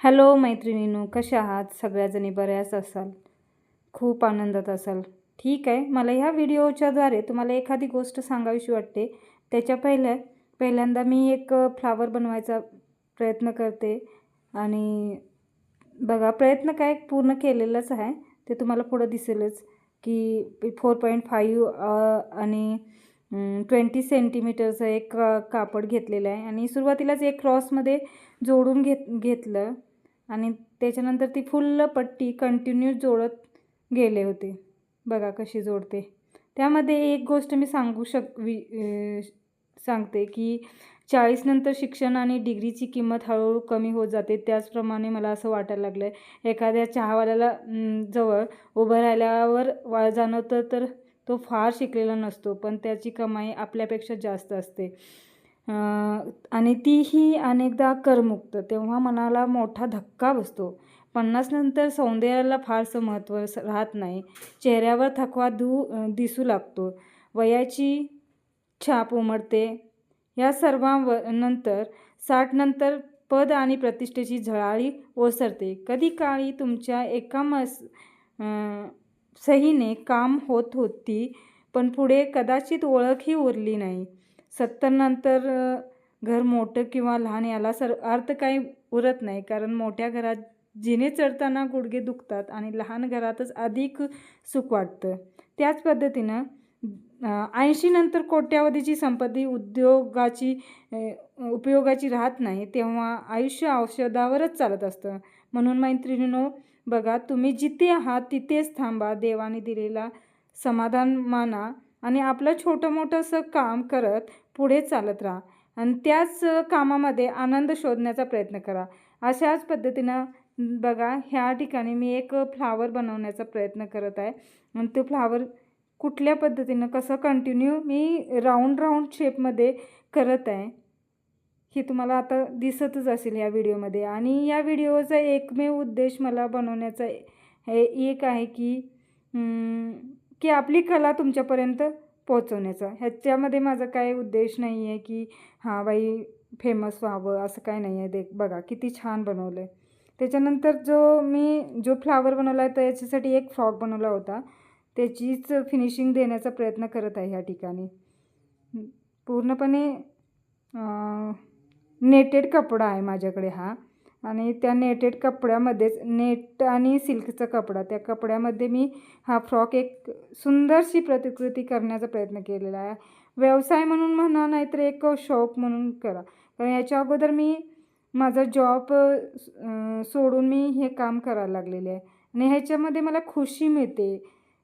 Hello मैत्रिणींनो कशा आहात? सगळ्याजणी बऱ्याच असाल. खूप आनंदात असाल. ठीक आहे मला ह्या व्हिडिओच्याद्वारे तुम्हाला एखादी गोष्ट सांगावीशी वाटते. त्याच्या पहिल्या पहिल्यांदा मी एक फ्लावर बनवायचा प्रयत्न करते. आणि बघा प्रयत्न काय पूर्ण केलेलाच आहे. ते तुम्हाला पुढं दिसेलच की फोर पॉईंट फाईव्ह आणि ट्वेंटी सेंटीमीटरचं एक कापड घेतलेलं आहे. आणि सुरुवातीलाच एक क्रॉसमध्ये जोडून घेत घेतलं. आणि त्याच्यानंतर ती फुल्ल पट्टी कंटिन्यू जोडत गेले होते. बघा कशी जोडते. त्यामध्ये एक गोष्ट मी सांगू शक वि सांगते की चाळीसनंतर शिक्षण आणि डिग्रीची किंमत हळूहळू कमी होत जाते. त्याचप्रमाणे मला असं वाटायला लागलं आहे एखाद्या चहावाल्याला जवळ उभं राहिल्यावर वा जाणवतं तर तो फार शिकलेला नसतो पण त्याची कमाई आपल्यापेक्षा जास्त असते. आणि तीही अनेकदा करमुक्त. तेव्हा मनाला मोठा धक्का बसतो. पन्नासनंतर सौंदर्याला फारसं महत्त्व राहत नाही. चेहऱ्यावर थकवा धू दिसू लागतो. वयाची छाप उमटते. या सर्वांव नंतर साठनंतर पद आणि प्रतिष्ठेची झळाळी ओसरते. कधी काळी तुमच्या एका मस सहीने काम होत होती पण पुढे कदाचित ओळखही उरली नाही. सत्तरनंतर घर मोठं किंवा लहान याला सर अर्थ काही उरत नाही. कारण मोठ्या घरात जिने चढताना गुडघे दुखतात आणि लहान घरातच अधिक सुख वाटतं. त्याच पद्धतीनं ऐंशीनंतर कोट्यावधीची संपत्ती उद्योगाची उपयोगाची राहत नाही तेव्हा आयुष्य औषधावरच चालत असतं. म्हणून मैत्रिणीनो बघा तुम्ही जिथे आहात तिथेच थांबा. देवाने दिलेला समाधान माना. आणि आपलं छोटं मोठंसं काम करत पुढे चालत राहा. आणि त्याच कामामध्ये आनंद शोधण्याचा प्रयत्न करा. अशाच पद्धतीनं बघा ह्या ठिकाणी मी एक फ्लावर बनवण्याचा प्रयत्न करत आहे. आणि तो फ्लावर कुठल्या पद्धतीनं कसं कंटिन्यू मी राऊंड राऊंड शेपमध्ये करत आहे हे तुम्हाला आता दिसतच असेल या व्हिडिओमध्ये. आणि या व्हिडिओचा एकमेव उद्देश मला बनवण्याचा हे एक आहे की की आपली कला तुमच्यापर्यंत पोचवण्याचा ह्याच्यामध्ये माझा काय उद्देश नाही आहे की हां बाई फेमस व्हावं असं काय नाही आहे देख बघा किती छान बनवलं आहे त्याच्यानंतर जो मी जो फ्लावर बनवला आहे त्याच्यासाठी एक फ्रॉक बनवला होता. त्याचीच फिनिशिंग देण्याचा प्रयत्न करत आहे ह्या ठिकाणी. पूर्णपणे नेटेड कपडा आहे माझ्याकडे हा. आणि त्या नेटेड कपड्यामध्येच नेट आणि सिल्कचा कपडा. त्या कपड्यामध्ये मी हा फ्रॉक एक सुंदरशी प्रतिकृती करण्याचा प्रयत्न केलेला आहे. व्यवसाय म्हणून म्हणा नाहीतर एक शौक म्हणून करा. कारण याच्या अगोदर मी माझा जॉब सोडून मी हे काम करायला लागलेले आहे. आणि ह्याच्यामध्ये मला खुशी मिळते.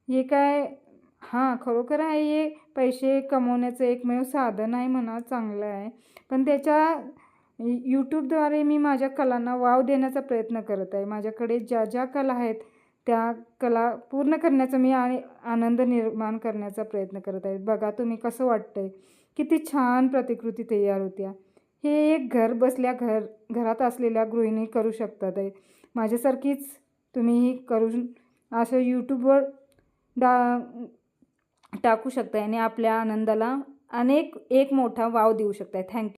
हे काय? हां खरोखर आहे हे. पैसे कमवण्याचं एकमेव साधन आहे म्हणा चांगलं आहे. पण त्याच्या म्हणजे यूट्यूबद्वारे मी माझ्या कलांना वाव देण्याचा प्रयत्न करत आहे. माझ्याकडे ज्या ज्या कला आहेत त्या कला पूर्ण करण्याचा मी आणि आनंद निर्माण करण्याचा प्रयत्न करत आहे. बघा तुम्ही कसं वाटतं आहे किती छान प्रतिकृती तयार होत्या. हे एक घर बसल्या घर घरात असलेल्या गृहिणी करू शकतात आहे. माझ्यासारखीच तुम्हीही करू असं यूट्यूबवर डा टाकू शकता आणि आपल्या आनंदाला अनेक एक मोठा वाव देऊ शकताय. थँक्यू